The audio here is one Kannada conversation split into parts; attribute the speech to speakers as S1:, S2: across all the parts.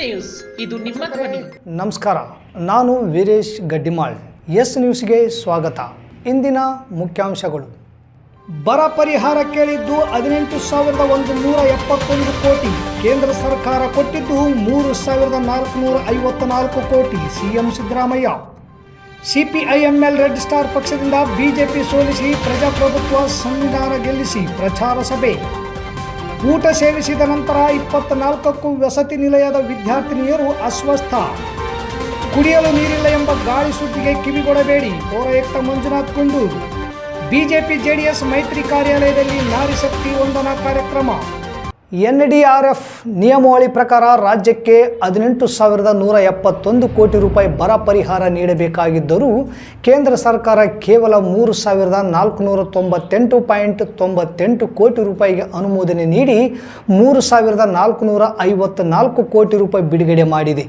S1: ನ್ಯೂಸ್ ಇದು ನಿಮ್ಮ ಧ್ವನಿ
S2: ನಮಸ್ಕಾರ. ನಾನು ವೀರೇಶ್ ಗಡ್ಡಿಮಾಳ್. ಎಸ್ ನ್ಯೂಸ್ಗೆ ಸ್ವಾಗತ. ಇಂದಿನ ಮುಖ್ಯಾಂಶಗಳು. ಬರ ಪರಿಹಾರ ಕೇಳಿದ್ದು ಹದಿನೆಂಟು ಸಾವಿರದ ಒಂದು ನೂರ ಎಪ್ಪತ್ತೊಂದು ಕೋಟಿ. ಕೇಂದ್ರ ಸರ್ಕಾರ ಕೊಟ್ಟಿದ್ದು ಮೂರು ಸಾವಿರದ ನಾಲ್ಕುನೂರ ಐವತ್ನಾಲ್ಕು ಕೋಟಿ. CM Siddaramaiah. CPIML red star ಪಕ್ಷದಿಂದ ಬಿಜೆಪಿ ಸೋಲಿಸಿ ಪ್ರಜಾಪ್ರಭುತ್ವ ಸಂವಿಧಾನ ಗೆಲ್ಲಿಸಿ ಪ್ರಚಾರ ಸಭೆ. ಊಟ ಸೇವಿಸಿದ ನಂತರ ಇಪ್ಪತ್ನಾಲ್ಕಕ್ಕೂ ವಸತಿ ನಿಲಯದ ವಿದ್ಯಾರ್ಥಿನಿಯರು ಅಸ್ವಸ್ಥ. ಕುಡಿಯಲು ನೀರಿಲ್ಲ ಎಂಬ ಗಾಳಿ ಸುದ್ದಿಗೆ ಕಿವಿಗೊಡಬೇಡಿ, ಪೌರಾಯುಕ್ತ ಮಂಜುನಾಥ್ ಕುಂಡೂರು. ಬಿಜೆಪಿ ಜೆಡಿಎಸ್ ಮೈತ್ರಿ ಕಾರ್ಯಾಲಯದಲ್ಲಿ ನಾರಿ ಶಕ್ತಿ ವಂದನಾ ಕಾರ್ಯಕ್ರಮ. ಎನ್ಡಿಆರ್ಎಫ್ ನಿಯಮಾವಳಿ ಪ್ರಕಾರ ರಾಜ್ಯಕ್ಕೆ ಹದಿನೆಂಟು ಸಾವಿರದ ನೂರ ಎಪ್ಪತ್ತೊಂದು ಕೋಟಿ ರೂಪಾಯಿ ಬರ ಪರಿಹಾರ ನೀಡಬೇಕಾಗಿದ್ದರೂ ಕೇಂದ್ರ ಸರ್ಕಾರ ಕೇವಲ ಮೂರು ಸಾವಿರದ ನಾಲ್ಕುನೂರ ತೊಂಬತ್ತೆಂಟು ಪಾಯಿಂಟ್ ತೊಂಬತ್ತೆಂಟು ಕೋಟಿ ರೂಪಾಯಿಗೆ ಅನುಮೋದನೆ ನೀಡಿ ಮೂರು ಸಾವಿರದ ನಾಲ್ಕುನೂರ ಐವತ್ತ್ನಾಲ್ಕು ಕೋಟಿ ರೂಪಾಯಿ ಬಿಡುಗಡೆ ಮಾಡಿದೆ.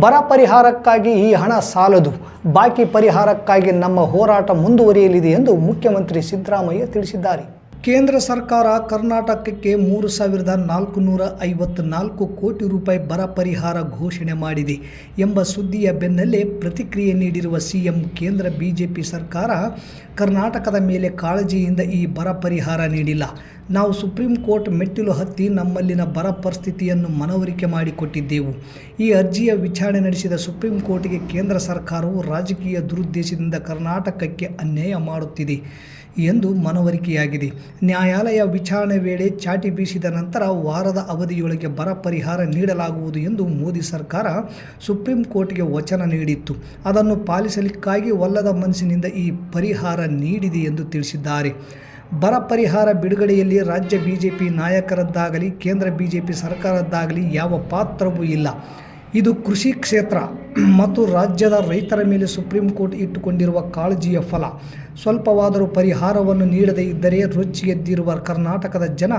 S2: ಬರ ಪರಿಹಾರಕ್ಕಾಗಿ ಈ ಹಣ ಸಾಲದು. ಬಾಕಿ ಪರಿಹಾರಕ್ಕಾಗಿ ನಮ್ಮ ಹೋರಾಟ ಮುಂದುವರಿಯಲಿದೆ ಎಂದು ಮುಖ್ಯಮಂತ್ರಿ ಸಿದ್ದರಾಮಯ್ಯ ತಿಳಿಸಿದ್ದಾರೆ. ಕೇಂದ್ರ ಸರ್ಕಾರ ಕರ್ನಾಟಕಕ್ಕೆ ಮೂರು ಸಾವಿರದ ನಾಲ್ಕುನೂರ ಐವತ್ನಾಲ್ಕು ಕೋಟಿ ರೂಪಾಯಿ ಬರ ಪರಿಹಾರ ಘೋಷಣೆ ಮಾಡಿದೆ ಎಂಬ ಸುದ್ದಿಯ ಬೆನ್ನಲ್ಲೇ ಪ್ರತಿಕ್ರಿಯೆ ನೀಡಿರುವ ಸಿಎಂ, ಕೇಂದ್ರ ಬಿಜೆಪಿ ಸರ್ಕಾರ ಕರ್ನಾಟಕದ ಮೇಲೆ ಕಾಳಜಿಯಿಂದ ಈ ಬರ ಪರಿಹಾರ ನೀಡಿಲ್ಲ. ನಾವು ಸುಪ್ರೀಂ ಕೋರ್ಟ್ ಮೆಟ್ಟಿಲು ಹತ್ತಿ ನಮ್ಮಲ್ಲಿನ ಬರ ಪರಿಸ್ಥಿತಿಯನ್ನು ಮನವರಿಕೆ ಮಾಡಿಕೊಟ್ಟಿದ್ದೆವು. ಈ ಅರ್ಜಿಯ ವಿಚಾರಣೆ ನಡೆಸಿದ ಸುಪ್ರೀಂ ಕೋರ್ಟ್ಗೆ ಕೇಂದ್ರ ಸರ್ಕಾರವು ರಾಜಕೀಯ ದುರುದ್ದೇಶದಿಂದ ಕರ್ನಾಟಕಕ್ಕೆ ಅನ್ಯಾಯ ಮಾಡುತ್ತಿದೆ. ಎಂದು ಮನವರಿಕೆಯಾಗಿದೆ. ನ್ಯಾಯಾಲಯ ವಿಚಾರಣೆ ವೇಳೆ ಚಾಟಿ ಬೀಸಿದ ನಂತರ ವಾರದ ಅವಧಿಯೊಳಗೆ ಬರ ಪರಿಹಾರ ನೀಡಲಾಗುವುದು ಎಂದು ಮೋದಿ ಸರ್ಕಾರ ಸುಪ್ರೀಂ ಕೋರ್ಟ್ಗೆ ವಚನ ನೀಡಿತ್ತು. ಅದನ್ನು ಪಾಲಿಸಲಿಕ್ಕಾಗಿ ಒಲ್ಲದ ಮನಸ್ಸಿನಿಂದ ಈ ಪರಿಹಾರ ನೀಡಿದೆ ಎಂದು ತಿಳಿಸಿದ್ದಾರೆ. ಬರ ಪರಿಹಾರ ಬಿಡುಗಡೆಯಲ್ಲಿ ರಾಜ್ಯ ಬಿಜೆಪಿ ನಾಯಕರದ್ದಾಗಲಿ, ಕೇಂದ್ರ ಬಿಜೆಪಿ ಸರ್ಕಾರದ್ದಾಗಲಿ ಯಾವ ಪಾತ್ರವೂ ಇಲ್ಲ. ಇದು ಕೃಷಿ ಕ್ಷೇತ್ರ ಮತ್ತು ರಾಜ್ಯದ ರೈತರ ಮೇಲೆ ಸುಪ್ರೀಂ ಕೋರ್ಟ್ ಇಟ್ಟುಕೊಂಡಿರುವ ಕಾಳಜಿಯ ಫಲ. ಸ್ವಲ್ಪವಾದರೂ ಪರಿಹಾರವನ್ನು ನೀಡದೇ ಇದ್ದರೆ ರೊಚ್ಚಿಗೆದ್ದಿರುವ ಕರ್ನಾಟಕದ ಜನ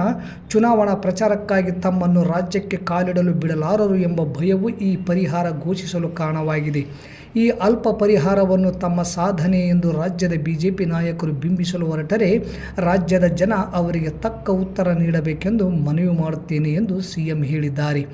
S2: ಚುನಾವಣಾ ಪ್ರಚಾರಕ್ಕಾಗಿ ತಮ್ಮನ್ನು ರಾಜ್ಯಕ್ಕೆ ಕಾಲಿಡಲು ಬಿಡಲಾರರು ಎಂಬ ಭಯವು ಈ ಪರಿಹಾರ ಘೋಷಿಸಲು ಕಾರಣವಾಗಿದೆ. ಈ ಅಲ್ಪ ಪರಿಹಾರವನ್ನು ತಮ್ಮ ಸಾಧನೆ ಎಂದು ರಾಜ್ಯದ ಬಿಜೆಪಿ ನಾಯಕರು ಬಿಂಬಿಸಲು ಹೊರಟರೆ ರಾಜ್ಯದ ಜನ ಅವರಿಗೆ ತಕ್ಕ ಉತ್ತರ ನೀಡಬೇಕೆಂದು ಮನವಿ ಮಾಡುತ್ತೇನೆ ಎಂದು ಸಿಎಂ ಹೇಳಿದ್ದಾರೆ.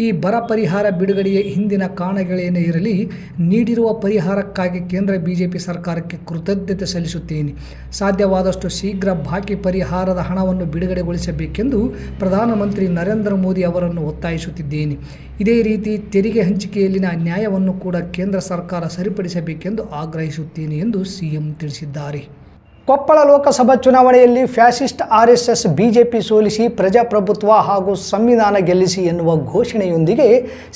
S2: ಈ ಬರ ಪರಿಹಾರ ಬಿಡುಗಡೆಯ ಹಿಂದಿನ ಕಾರಣಗಳೇನೇ ಇರಲಿ, ನೀಡಿರುವ ಪರಿಹಾರಕ್ಕಾಗಿ ಕೇಂದ್ರ ಬಿಜೆಪಿ ಸರ್ಕಾರಕ್ಕೆ ಕೃತಜ್ಞತೆ ಸಲ್ಲಿಸುತ್ತೇನೆ. ಸಾಧ್ಯವಾದಷ್ಟು ಶೀಘ್ರ ಬಾಕಿ ಪರಿಹಾರದ ಹಣವನ್ನು ಬಿಡುಗಡೆಗೊಳಿಸಬೇಕೆಂದು ಪ್ರಧಾನಮಂತ್ರಿ ನರೇಂದ್ರ ಮೋದಿ ಅವರನ್ನು ಒತ್ತಾಯಿಸುತ್ತಿದ್ದೇನೆ. ಇದೇ ರೀತಿ ತೆರಿಗೆ ಹಂಚಿಕೆಯಲ್ಲಿನ ಅನ್ಯಾಯವನ್ನು ಕೂಡ ಕೇಂದ್ರ ಸರ್ಕಾರ ಸರಿಪಡಿಸಬೇಕೆಂದು ಆಗ್ರಹಿಸುತ್ತೇನೆ ಎಂದು ಸಿಎಂ ತಿಳಿಸಿದ್ದಾರೆ. ಕೊಪ್ಪಳ ಲೋಕಸಭಾ ಚುನಾವಣೆಯಲ್ಲಿ fascist R S S BJP ಸೋಲಿಸಿ ಪ್ರಜಾಪ್ರಭುತ್ವ ಹಾಗೂ ಸಂವಿಧಾನ ಗೆಲ್ಲಿಸಿ ಎನ್ನುವ ಘೋಷಣೆಯೊಂದಿಗೆ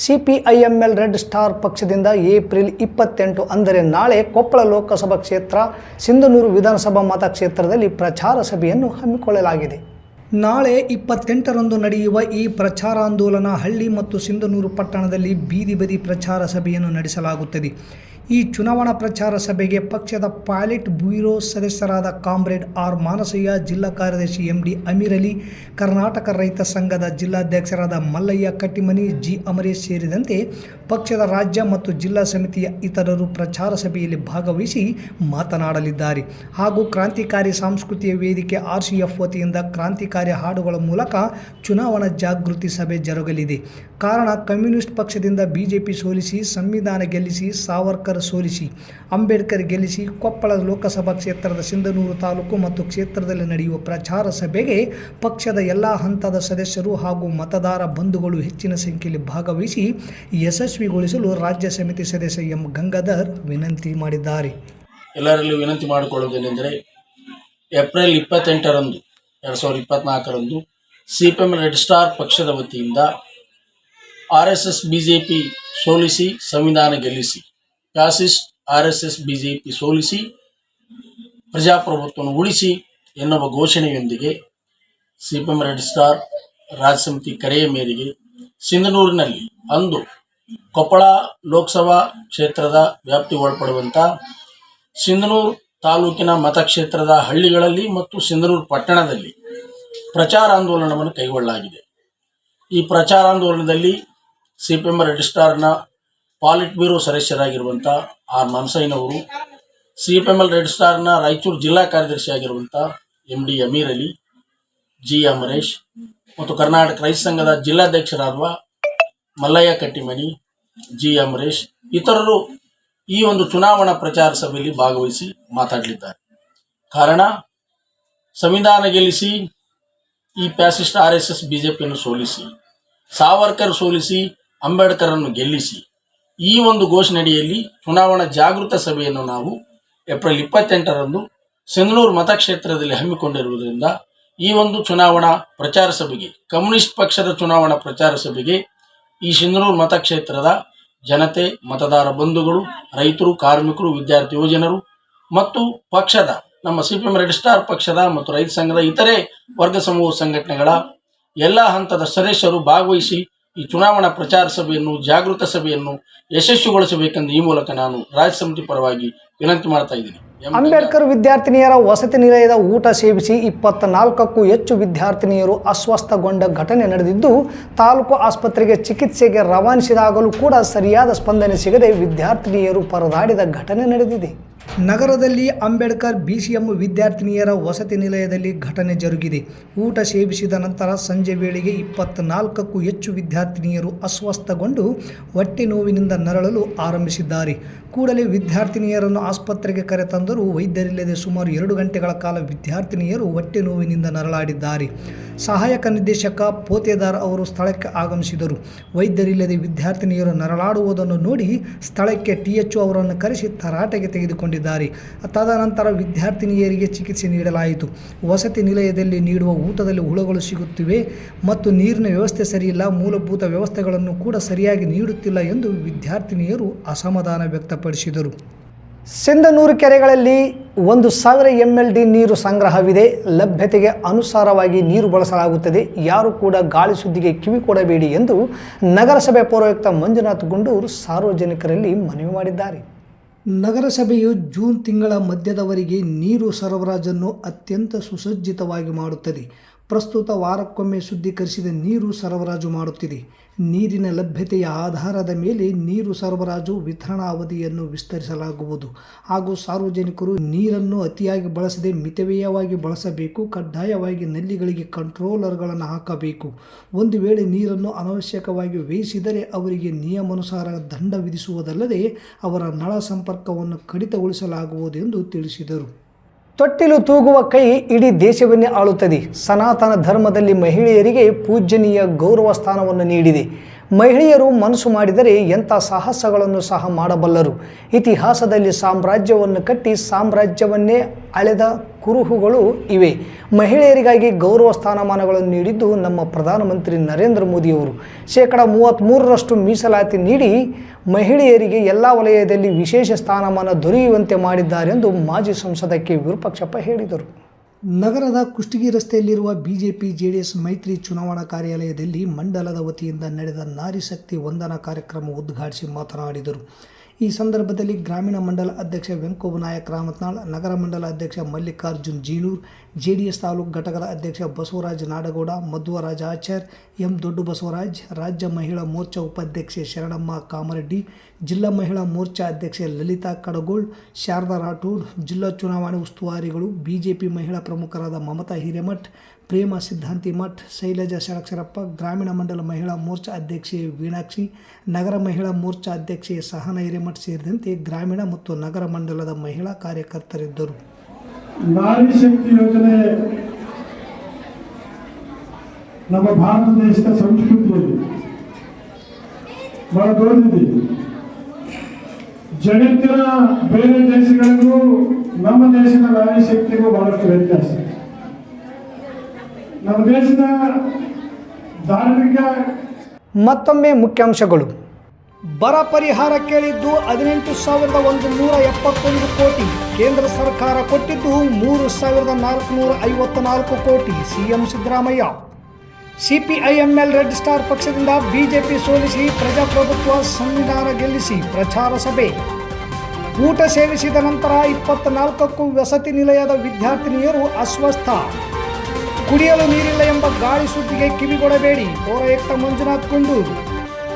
S2: ಸಿಪಿಐಎಂಎಲ್ ರೆಡ್ ಸ್ಟಾರ್ ಪಕ್ಷದಿಂದ ಏಪ್ರಿಲ್ ಇಪ್ಪತ್ತೆಂಟು ಅಂದರೆ ನಾಳೆ ಕೊಪ್ಪಳ ಲೋಕಸಭಾ ಕ್ಷೇತ್ರ, ಸಿಂಧನೂರು ವಿಧಾನಸಭಾ ಮತಕ್ಷೇತ್ರದಲ್ಲಿ ಪ್ರಚಾರ ಸಭೆಯನ್ನು ಹಮ್ಮಿಕೊಳ್ಳಲಾಗಿದೆ. ನಾಳೆ ಇಪ್ಪತ್ತೆಂಟರಂದು ನಡೆಯುವ ಈ ಪ್ರಚಾರಾಂದೋಲನ ಹಳ್ಳಿ ಮತ್ತು ಸಿಂಧನೂರು ಪಟ್ಟಣದಲ್ಲಿ ಬೀದಿ ಬದಿ ಪ್ರಚಾರ ಸಭೆಯನ್ನು ನಡೆಸಲಾಗುತ್ತದೆ. ಈ ಚುನಾವಣಾ ಪ್ರಚಾರ ಸಭೆಗೆ ಪಕ್ಷದ ಪೈಲಟ್ ಬ್ಯೂರೋ ಸದಸ್ಯರಾದ ಕಾಮ್ರೇಡ್ ಆರ್ ಮಾನಸಯ್ಯ, ಜಿಲ್ಲಾ ಕಾರ್ಯದರ್ಶಿ ಎಂ ಡಿ ಅಮೀರ್ ಅಲಿ, ಕರ್ನಾಟಕ ರೈತ ಸಂಘದ ಜಿಲ್ಲಾಧ್ಯಕ್ಷರಾದ ಮಲ್ಲಯ್ಯ ಕಟ್ಟಿಮನಿ, ಜಿ ಅಮರೇಶ್ ಸೇರಿದಂತೆ ಪಕ್ಷದ ರಾಜ್ಯ ಮತ್ತು ಜಿಲ್ಲಾ ಸಮಿತಿಯ ಇತರರು ಪ್ರಚಾರ ಸಭೆಯಲ್ಲಿ ಭಾಗವಹಿಸಿ ಮಾತನಾಡಲಿದ್ದಾರೆ. ಹಾಗೂ ಕ್ರಾಂತಿಕಾರಿ ಸಾಂಸ್ಕೃತಿಕ ವೇದಿಕೆ ಆರ್ ಸಿ ಎಫ್ ವತಿಯಿಂದ ಕ್ರಾಂತಿಕಾರಿ ಹಾಡುಗಳ ಮೂಲಕ ಚುನಾವಣಾ ಜಾಗೃತಿ ಸಭೆ ಜರುಗಲಿದೆ. ಕಾರಣ, ಕಮ್ಯುನಿಸ್ಟ್ ಪಕ್ಷದಿಂದ ಬಿಜೆಪಿ ಸೋಲಿಸಿ, ಸಂವಿಧಾನ ಗೆಲ್ಲಿಸಿ, ಸಾವರ್ಕರ್ ಸೋಲಿಸಿ, ಅಂಬೇಡ್ಕರ್ ಗೆಲ್ಲಿಸಿ, ಕೊಪ್ಪಳ ಲೋಕಸಭಾ ಕ್ಷೇತ್ರದ ಸಿಂಧನೂರು ತಾಲೂಕು ಮತ್ತು ಕ್ಷೇತ್ರದಲ್ಲಿ ನಡೆಯುವ ಪ್ರಚಾರ ಸಭೆಗೆ ಪಕ್ಷದ ಎಲ್ಲ ಹಂತದ ಸದಸ್ಯರು ಹಾಗೂ ಮತದಾರ ಬಂಧುಗಳು ಹೆಚ್ಚಿನ ಸಂಖ್ಯೆಯಲ್ಲಿ ಭಾಗವಹಿಸಿ ಯಶಸ್ವಿಗೊಳಿಸಲು ರಾಜ್ಯ ಸಮಿತಿ ಸದಸ್ಯ ಎಂ ಗಂಗಾಧರ್ ವಿನಂತಿ ಮಾಡಿದ್ದಾರೆ.
S3: ಎಲ್ಲರಲ್ಲೂ ವಿನಂತಿ ಮಾಡಿಕೊಳ್ಳುವುದೇನೆಂದರೆ ಏಪ್ರಿಲ್ ಇಪ್ಪತ್ತೆಂಟರಂದು, ಎರಡು ಸಾವಿರದ ಇಪ್ಪತ್ನಾಲ್ಕರಂದು C P M red star ಪಕ್ಷದ ವತಿಯಿಂದ ಆರ್ ಎಸ್ ಎಸ್ ಬಿ ಸೋಲಿಸಿ ಸಂವಿಧಾನ ಗೆಲ್ಲಿಸಿ, fascist R S S B J ಸೋಲಿಸಿ ಪ್ರಜಾಪ್ರಭುತ್ವವನ್ನು ಉಳಿಸಿ ಎನ್ನುವ ಘೋಷಣೆಯೊಂದಿಗೆ C P M red star ರಾಜ್ಯ ಸಮಿತಿ ಕರೆಯ ಮೇರೆಗೆ ಸಿಂಧನೂರಿನಲ್ಲಿ ಅಂದು ಕೊಪ್ಪಳ ಲೋಕಸಭಾ ಕ್ಷೇತ್ರದ ವ್ಯಾಪ್ತಿ ಒಳಪಡುವಂಥ ಸಿಂಧನೂರು ತಾಲೂಕಿನ ಮತಕ್ಷೇತ್ರದ ಹಳ್ಳಿಗಳಲ್ಲಿ ಮತ್ತು ಸಿಂಧನೂರು ಪಟ್ಟಣದಲ್ಲಿ ಪ್ರಚಾರ ಆಂದೋಲನವನ್ನು ಕೈಗೊಳ್ಳಲಾಗಿದೆ. ಈ ಪ್ರಚಾರಾಂದೋಲನದಲ್ಲಿ ಸಿ ಪಿ ಎಂ ರೆಡ್ ಸ್ಟಾರ್ನ ಪಾಲಿಟ್ ಬ್ಯೂರೋ ಸದಸ್ಯರಾಗಿರುವಂಥ ಆರ್ ಮನ್ಸೈನವರು ಸಿ ಪಿ ಎಂ ಎಲ್ ರಿಜಿಸ್ಟ್ರಾರ್ನ ರಾಯಚೂರು ಜಿಲ್ಲಾ ಕಾರ್ಯದರ್ಶಿಯಾಗಿರುವಂಥ M D Amir Ali, G Amaresh ಮತ್ತು ಕರ್ನಾಟಕ ರೈತ ಸಂಘದ ಜಿಲ್ಲಾಧ್ಯಕ್ಷರಾದ ಮಲ್ಲಯ್ಯ ಕಟ್ಟಿಮನಿ, ಜಿ. ಅಮರೇಶ್ ಇತರರು ಈ ಒಂದು ಚುನಾವಣಾ ಪ್ರಚಾರ ಸಭೆಯಲ್ಲಿ ಭಾಗವಹಿಸಿ ಮಾತಾಡಲಿದ್ದಾರೆ. ಕಾರಣ, ಸಂವಿಧಾನ ಗೆಲ್ಲಿಸಿ, ಈ ಪ್ಯಾಸಿಸ್ಟ್ ಆರ್ ಎಸ್ ಎಸ್ ಬಿಜೆಪಿಯನ್ನು ಸೋಲಿಸಿ, ಸಾವರ್ಕರ್ ಸೋಲಿಸಿ, ಅಂಬೇಡ್ಕರನ್ನು ಗೆಲ್ಲಿಸಿ, ಈ ಒಂದು ಘೋಷಣೆಯಡಿಯಲ್ಲಿ ಚುನಾವಣಾ ಜಾಗೃತ ಸಭೆಯನ್ನು ನಾವು ಏಪ್ರಿಲ್ ಇಪ್ಪತ್ತೆಂಟರಂದು ಸಿಂಧನೂರು ಮತಕ್ಷೇತ್ರದಲ್ಲಿ ಹಮ್ಮಿಕೊಂಡಿರುವುದರಿಂದ ಈ ಒಂದು ಚುನಾವಣಾ ಪ್ರಚಾರ ಸಭೆಗೆ, ಕಮ್ಯುನಿಸ್ಟ್ ಪಕ್ಷದ ಚುನಾವಣಾ ಪ್ರಚಾರ ಸಭೆಗೆ ಈ ಸಿಂಧನೂರು ಮತಕ್ಷೇತ್ರದ ಜನತೆ, ಮತದಾರ ಬಂಧುಗಳು, ರೈತರು, ಕಾರ್ಮಿಕರು, ವಿದ್ಯಾರ್ಥಿ, ಯುವಜನರು ಮತ್ತು ಪಕ್ಷದ, ನಮ್ಮ ಸಿ ಪಿ ಸ್ಟಾರ್ ಪಕ್ಷದ ಮತ್ತು ರೈತ ಸಂಘದ ಇತರೆ ವರ್ಗ ಸಮೂಹ ಸಂಘಟನೆಗಳ ಎಲ್ಲ ಹಂತದ ಸದಸ್ಯರು ಭಾಗವಹಿಸಿ ಈ ಚುನಾವಣಾ ಪ್ರಚಾರ ಸಭೆಯನ್ನು, ಜಾಗೃತ ಸಭೆಯನ್ನು ಯಶಸ್ವಿಗೊಳಿಸಬೇಕೆಂದು ಈ ಮೂಲಕ ನಾನು ರಾಜ್ಯ ಸಮಿತಿ ಪರವಾಗಿ ವಿನಂತಿ ಮಾಡ್ತಾ ಇದ್ದೀನಿ.
S2: ಅಂಬೇಡ್ಕರ್ ವಿದ್ಯಾರ್ಥಿನಿಯರ ವಸತಿ ನಿಲಯದ ಊಟ ಸೇವಿಸಿ ಇಪ್ಪತ್ನಾಲ್ಕಕ್ಕೂ ಹೆಚ್ಚು ವಿದ್ಯಾರ್ಥಿನಿಯರು ಅಸ್ವಸ್ಥಗೊಂಡ ಘಟನೆ ನಡೆದಿದ್ದು, ತಾಲೂಕು ಆಸ್ಪತ್ರೆಗೆ ಚಿಕಿತ್ಸೆಗೆ ರವಾನಿಸಿದಾಗಲೂ ಕೂಡ ಸರಿಯಾದ ಸ್ಪಂದನೆ ಸಿಗದೆ ವಿದ್ಯಾರ್ಥಿನಿಯರು ಪರದಾಡಿದ ಘಟನೆ ನಡೆದಿದೆ. ನಗರದಲ್ಲಿ ಅಂಬೇಡ್ಕರ್ ಬಿ ಸಿ ಎಂ ವಿದ್ಯಾರ್ಥಿನಿಯರ ವಸತಿ ನಿಲಯದಲ್ಲಿ ಘಟನೆ ಜರುಗಿದೆ. ಊಟ ಸೇವಿಸಿದ ನಂತರ ಸಂಜೆ ವೇಳೆಗೆ ಇಪ್ಪತ್ನಾಲ್ಕಕ್ಕೂ ಹೆಚ್ಚು ವಿದ್ಯಾರ್ಥಿನಿಯರು ಅಸ್ವಸ್ಥಗೊಂಡು ಹೊಟ್ಟೆ ನೋವಿನಿಂದ ನರಳಲು ಆರಂಭಿಸಿದ್ದಾರೆ. ಕೂಡಲೇ ವಿದ್ಯಾರ್ಥಿನಿಯರನ್ನು ಆಸ್ಪತ್ರೆಗೆ ಕರೆತಂದರೂ ವೈದ್ಯರಿಲ್ಲದೆ ಸುಮಾರು ಎರಡು ಗಂಟೆಗಳ ಕಾಲ ವಿದ್ಯಾರ್ಥಿನಿಯರು ಹೊಟ್ಟೆ ನೋವಿನಿಂದ ನರಳಾಡಿದ್ದಾರೆ. ಸಹಾಯಕ ನಿರ್ದೇಶಕ ಪೋತೆದಾರ್ ಅವರು ಸ್ಥಳಕ್ಕೆ ಆಗಮಿಸಿದರು. ವೈದ್ಯರಿಲ್ಲದೆ ವಿದ್ಯಾರ್ಥಿನಿಯರು ನರಳಾಡುವುದನ್ನು ನೋಡಿ ಸ್ಥಳಕ್ಕೆ ಟಿ ಎಚ್ ಅವರನ್ನು ಕರೆಸಿ ತರಾಟೆಗೆ ತೆಗೆದುಕೊಂಡಿದ್ದಾರೆ. ತದನಂತರ ವಿದ್ಯಾರ್ಥಿನಿಯರಿಗೆ ಚಿಕಿತ್ಸೆ ನೀಡಲಾಯಿತು. ವಸತಿ ನಿಲಯದಲ್ಲಿ ನೀಡುವ ಊಟದಲ್ಲಿ ಹುಳುಗಳು ಸಿಗುತ್ತಿವೆ ಮತ್ತು ನೀರಿನ ವ್ಯವಸ್ಥೆ ಸರಿಯಿಲ್ಲ. ಮೂಲಭೂತ ವ್ಯವಸ್ಥೆಗಳನ್ನು ಕೂಡ ಸರಿಯಾಗಿ ನೀಡುತ್ತಿಲ್ಲ ಎಂದು ವಿದ್ಯಾರ್ಥಿನಿಯರು ಅಸಮಾಧಾನ ವ್ಯಕ್ತಪಡಿಸಿದರು. ಸಿಂಧನೂರು ಕೆರೆಗಳಲ್ಲಿ ಒಂದು ಸಾವಿರ ಎಂ ಎಲ್ ಡಿ ನೀರು ಸಂಗ್ರಹವಿದೆ. ಲಭ್ಯತೆಗೆ ಅನುಸಾರವಾಗಿ ನೀರು ಬಳಸಲಾಗುತ್ತದೆ. ಯಾರು ಕೂಡ ಗಾಳಿ ಸುದ್ದಿಗೆ ಕಿವಿ ಕೊಡಬೇಡಿ ಎಂದು ನಗರಸಭೆ ಪೌರಾಯುಕ್ತ ಮಂಜುನಾಥ್ ಗುಂಡೂರು ಸಾರ್ವಜನಿಕರಲ್ಲಿ ಮನವಿ ಮಾಡಿದ್ದಾರೆ. ನಗರಸಭೆಯು ಜೂನ್ ತಿಂಗಳ ಮಧ್ಯದವರೆಗೆ ನೀರು ಸರಬರಾಜನ್ನು ಅತ್ಯಂತ ಸುಸಜ್ಜಿತವಾಗಿ ಮಾಡುತ್ತದೆ. ಪ್ರಸ್ತುತ ವಾರಕ್ಕೊಮ್ಮೆ ಶುದ್ಧೀಕರಿಸಿದ ನೀರು ಸರಬರಾಜು ಮಾಡುತ್ತಿದೆ. ನೀರಿನ ಲಭ್ಯತೆಯ ಆಧಾರದ ಮೇಲೆ ನೀರು ಸರಬರಾಜು ವಿತರಣಾ ಅವಧಿಯನ್ನು ವಿಸ್ತರಿಸಲಾಗುವುದು. ಹಾಗೂ ಸಾರ್ವಜನಿಕರು ನೀರನ್ನು ಅತಿಯಾಗಿ ಬಳಸದೆ ಮಿತವ್ಯಯವಾಗಿ ಬಳಸಬೇಕು, ಕಡ್ಡಾಯವಾಗಿ ನಲ್ಲಿಗಳಿಗೆ ಕಂಟ್ರೋಲರ್ಗಳನ್ನು ಹಾಕಬೇಕು. ಒಂದು ವೇಳೆ ನೀರನ್ನು ಅನವಶ್ಯಕವಾಗಿ ವ್ಯಯಿಸಿದರೆ ಅವರಿಗೆ ನಿಯಮಾನುಸಾರ ದಂಡ ವಿಧಿಸುವುದಲ್ಲದೆ ಅವರ ನಳ ಸಂಪರ್ಕವನ್ನು ಕಡಿತಗೊಳಿಸಲಾಗುವುದು ಎಂದು ತಿಳಿಸಿದರು. ತೊಟ್ಟಿಲು ತೂಗುವ ಕೈ ಇಡೀ ದೇಶವನ್ನೇ ಆಳುತ್ತದೆ. ಸನಾತನ ಧರ್ಮದಲ್ಲಿ ಮಹಿಳೆಯರಿಗೆ ಪೂಜ್ಯನೀಯ ಗೌರವ ಸ್ಥಾನವನ್ನು ನೀಡಿದೆ. ಮಹಿಳೆಯರು ಮನಸ್ಸು ಮಾಡಿದರೆ ಎಂಥ ಸಾಹಸಗಳನ್ನು ಸಹ ಮಾಡಬಲ್ಲರು. ಇತಿಹಾಸದಲ್ಲಿ ಸಾಮ್ರಾಜ್ಯವನ್ನು ಕಟ್ಟಿ ಸಾಮ್ರಾಜ್ಯವನ್ನೇ ಅಳೆದ ಕುರುಹುಗಳು ಇವೆ. ಮಹಿಳೆಯರಿಗಾಗಿ ಗೌರವ ಸ್ಥಾನಮಾನಗಳನ್ನು ನೀಡಿದ್ದು ನಮ್ಮ ಪ್ರಧಾನಮಂತ್ರಿ ನರೇಂದ್ರ ಮೋದಿಯವರು. ಶೇಕಡ ಮೂವತ್ತ್ಮೂರರಷ್ಟು ಮೀಸಲಾತಿ ನೀಡಿ ಮಹಿಳೆಯರಿಗೆ ಎಲ್ಲ ವಲಯದಲ್ಲಿ ವಿಶೇಷ ಸ್ಥಾನಮಾನ ದೊರೆಯುವಂತೆ ಮಾಡಿದ್ದಾರೆಂದು ಮಾಜಿ ಸಂಸದ ಕೆ. ವಿರೂಪಾಕ್ಷಪ್ಪ ಹೇಳಿದರು. ನಗರದ ಕುಷ್ಟಗಿ ರಸ್ತೆಯಲ್ಲಿರುವ ಬಿಜೆಪಿ ಜೆಡಿಎಸ್ ಮೈತ್ರಿ ಚುನಾವಣಾ ಕಾರ್ಯಾಲಯದಲ್ಲಿ ಮಂಡಲದ ವತಿಯಿಂದ ನಡೆದ ನಾರಿಶಕ್ತಿ ವಂದನಾ ಕಾರ್ಯಕ್ರಮ ಉದ್ಘಾಟಿಸಿ ಮಾತನಾಡಿದರು. ಈ ಸಂದರ್ಭದಲ್ಲಿ ಗ್ರಾಮೀಣ ಮಂಡಲ ಅಧ್ಯಕ್ಷ ವೆಂಕೋಬ ನಾಯಕ್ ರಾಮತ್ನಾಳ್, ನಗರ ಮಂಡಲ ಅಧ್ಯಕ್ಷ ಮಲ್ಲಿಕಾರ್ಜುನ್ ಜೀನೂರ್, ಜೆಡಿಎಸ್ ತಾಲೂಕು ಘಟಕದ ಅಧ್ಯಕ್ಷ ಬಸವರಾಜ್ ನಾಡಗೌಡ ಮಧ್ವರಾಜ ಆಚಾರ್, ಎಂ ದೊಡ್ಡ ಬಸವರಾಜ್ ರಾಜ್ಯ ಮಹಿಳಾ ಮೋರ್ಚಾ ಉಪಾಧ್ಯಕ್ಷೆ ಶರಣಮ್ಮ ಕಾಮರೆಡ್ಡಿ, ಜಿಲ್ಲಾ ಮಹಿಳಾ ಮೋರ್ಚಾ ಅಧ್ಯಕ್ಷೆ ಲಲಿತಾ ಕಡಗೋಳ್, ಶಾರದಾ ರಾಠೋಡ್, ಜಿಲ್ಲಾ ಚುನಾವಣೆ ಉಸ್ತುವಾರಿಗಳು, ಬಿಜೆಪಿ ಮಹಿಳಾ ಪ್ರಮುಖರಾದ ಮಮತಾ ಹಿರೇಮಠ್ ಪ್ರೇಮ ಸಿದ್ಧಾಂತಿ ಮಠ್, ಶೈಲಜಾ ಷಡಕ್ಷರಪ್ಪ ಗ್ರಾಮೀಣ ಮಂಡಲ ಮಹಿಳಾ ಮೋರ್ಚಾ ಅಧ್ಯಕ್ಷೆ ವೀಣಾಕ್ಷಿ, ನಗರ ಮಹಿಳಾ ಮೋರ್ಚಾ ಅಧ್ಯಕ್ಷೆ ಸಹನ ಹಿರೇಮಠ್ ಸೇರಿದಂತೆ ಗ್ರಾಮೀಣ ಮತ್ತು ನಗರ ಮಂಡಲದ ಮಹಿಳಾ ಕಾರ್ಯಕರ್ತರಿದ್ದರು.
S4: ನಾರಿ ಶಕ್ತಿ ಯೋಜನೆ ನಮ್ಮ ಭಾರತ ದೇಶದ ಸಂಸ್ಕೃತಿಯಲ್ಲಿ ಬಹಳ ದೊಡ್ಡದಿದೆ ಜಗತ್ತಿನ ಬೇರೆ ದೇಶಗಳಿಗೂ ನಮ್ಮ ದೇಶದ ನಾರಿ ಶಕ್ತಿಗೂ ಬಹಳಷ್ಟು ವ್ಯತ್ಯಾಸ. ನಮ್ಮ ದೇಶದ ಧಾರ್ಮಿಕ
S2: ಮತ್ತೊಮ್ಮೆ ಮುಖ್ಯಾಂಶಗಳು. ಬರ ಪರಿಹಾರ ಕೇಳಿದ್ದು ಹದಿನೆಂಟು ಸಾವಿರದ ಒಂದು ನೂರ ಎಪ್ಪತ್ತೊಂದು ಕೋಟಿ. ಕೇಂದ್ರ ಸರ್ಕಾರ ಕೊಟ್ಟಿದ್ದು ಮೂರು ಸಾವಿರದ ನಾಲ್ಕುನೂರ ಐವತ್ನಾಲ್ಕು ಕೋಟಿ. CM Siddaramaiah. CPIML red star ಪಕ್ಷದಿಂದ ಬಿಜೆಪಿ ಸೋಲಿಸಿ ಪ್ರಜಾಪ್ರಭುತ್ವ ಸಂವಿಧಾನ ಗೆಲ್ಲಿಸಿ ಪ್ರಚಾರ ಸಭೆ. ಊಟ ಸೇವಿಸಿದ ನಂತರ ಇಪ್ಪತ್ನಾಲ್ಕಕ್ಕೂ ವಸತಿ ನಿಲಯದ ವಿದ್ಯಾರ್ಥಿನಿಯರು ಅಸ್ವಸ್ಥ. ಕುಡಿಯಲು ನೀರಿಲ್ಲ ಎಂಬ ಗಾಳಿ ಸುದ್ದಿಗೆ ಕಿವಿಗೊಡಬೇಡಿ. ಪೌರಾಯುಕ್ತ ಮಂಜುನಾಥ್ ಕುಂಡೂರು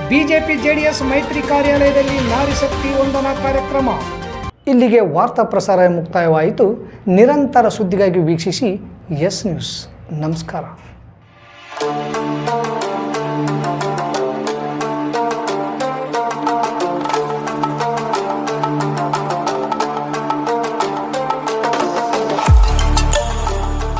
S2: ಬಿಜೆಪಿ ಜೆಡಿಎಸ್ ಮೈತ್ರಿ ಕಾರ್ಯಾಲಯದಲ್ಲಿ ನಾರಿಶಕ್ತಿ ವಂದನಾ ಕಾರ್ಯಕ್ರಮ. ಇಲ್ಲಿಗೆ ವಾರ್ತಾ ಪ್ರಸಾರ ಮುಕ್ತಾಯವಾಯಿತು. ನಿರಂತರ ಸುದ್ದಿಗಾಗಿ ವೀಕ್ಷಿಸಿ ಎಸ್ ನ್ಯೂಸ್. ನಮಸ್ಕಾರ.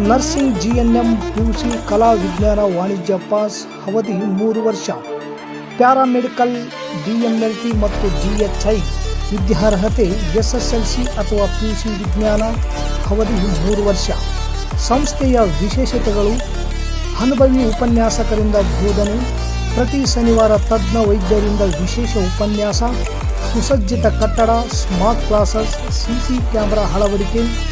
S2: ನರ್ಸಿಂಗ್ ಜಿಎನ್ಎಂ ಪಿಯುಸಿ ಕಲಾ ವಿಜ್ಞಾನ ವಾಣಿಜ್ಯ ಪಾಸ್ ಅವಧಿ ಮೂರು ವರ್ಷ ಪ್ಯಾರಾಮೆಡಿಕಲ್ ಡಿಎಂಎಲ್ಟಿ ಮತ್ತು ಡಿಎಚ್ಐ ವಿದ್ಯಾರ್ಹತೆ ಎಸ್ಎಸ್ಎಲ್ಸಿ ಅಥವಾ ಪಿಯುಸಿ ವಿಜ್ಞಾನ ಅವಧಿ ಮೂರು ವರ್ಷ ಸಂಸ್ಥೆಯ ವಿಶೇಷತೆಗಳು ಅನುಭವಿ ಉಪನ್ಯಾಸಕರಿಂದ ಬೋಧನೆ, ಪ್ರತಿ ಶನಿವಾರ ತಜ್ಞ ವೈದ್ಯರಿಂದ ವಿಶೇಷ ಉಪನ್ಯಾಸ, ಸುಸಜ್ಜಿತ ಕಟ್ಟಡ, ಸ್ಮಾರ್ಟ್ ಕ್ಲಾಸಸ್ ಸಿಸಿ ಕ್ಯಾಮೆರಾ ಅಳವಡಿಕೆ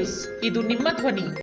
S1: News. ಇದು ನಿಮ್ಮ ಧ್ವನಿ.